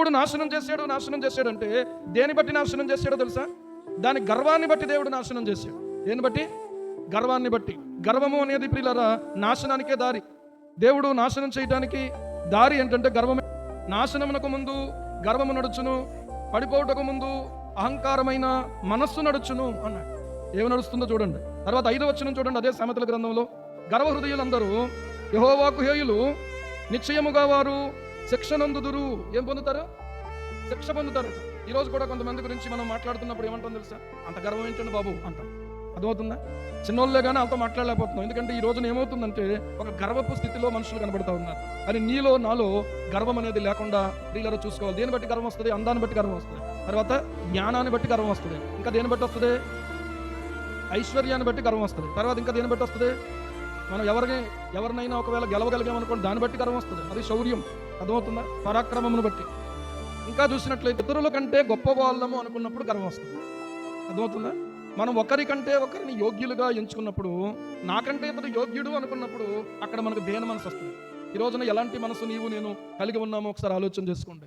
దేవుడు నాశనం చేశాడు నాశనం చేశాడు అంటే దేని బట్టి నాశనం చేశాడో తెలుసా? దాని గర్వాన్ని బట్టి దేవుడు నాశనం చేశాడు. దేని బట్టి? గర్వాన్ని బట్టి. గర్వము అనేది ప్రియులరా నాశనానికే దారి. దేవుడు నాశనం చేయడానికి దారి ఏంటంటే గర్వమే. నాశనమునకు ముందు గర్వము నడుచును పడిపోవటకు ముందు అహంకారమైన మనస్సు నడుచును అన్నాడు. ఏమి నడుస్తుందో చూడండి. తర్వాత ఐదో వచ్చిన చూడండి అదే సామెతల గ్రంథంలో. గర్వ హృదయులందరూ యహోవాకు హేయులు నిశ్చయముగా వారు శిక్ష నందుదురు ఏం పొందుతారు శిక్ష పొందుతారు ఈ రోజు కూడా కొంతమంది గురించి మనం మాట్లాడుతున్నప్పుడు ఏమంటాం తెలుసా? అంత గర్వం ఏంటండి బాబు? అంటాం. అర్థమవుతుందా? చిన్నోళ్ళే కానీ అంతా మాట్లాడలేకపోతున్నాం. ఎందుకంటే ఈ రోజున ఏమవుతుందంటే ఒక గర్వపు స్థితిలో మనుషులు కనబడతా ఉన్నారు. అని నీలో నాలో గర్వం అనేది లేకుండా ప్రియులరు చూసుకోవాలి. దేని బట్టి గర్వం వస్తుంది? అందాన్ని బట్టి గర్వం వస్తుంది. తర్వాత జ్ఞానాన్ని బట్టి గర్వం వస్తుంది. ఇంకా దేని బట్టి వస్తుంది? ఐశ్వర్యాన్ని బట్టి గర్వం వస్తుంది. తర్వాత ఇంకా దేని బట్టి వస్తుంది? మనం ఎవరికి ఎవరినైనా ఒకవేళ గెలవగలిగామనుకోండి దాన్ని బట్టి గర్వం వస్తుంది. అది శౌర్యం. అర్థమవుతుందా? పరాక్రమమును బట్టి. ఇంకా చూసినట్లయితే ఇతరుల కంటే గొప్ప వాళ్ళము అనుకున్నప్పుడు గర్వం వస్తుంది. అర్థమవుతుందా? మనం ఒకరికంటే ఒకరిని యోగ్యులుగా ఎంచుకున్నప్పుడు నాకంటే ఇతడు యోగ్యుడు అనుకున్నప్పుడు అక్కడ మనకు దేని మనసు వస్తుంది. ఈ రోజున ఎలాంటి మనసు నీవు నేను కలిగి ఉన్నామో ఒకసారి ఆలోచన చేసుకోండి.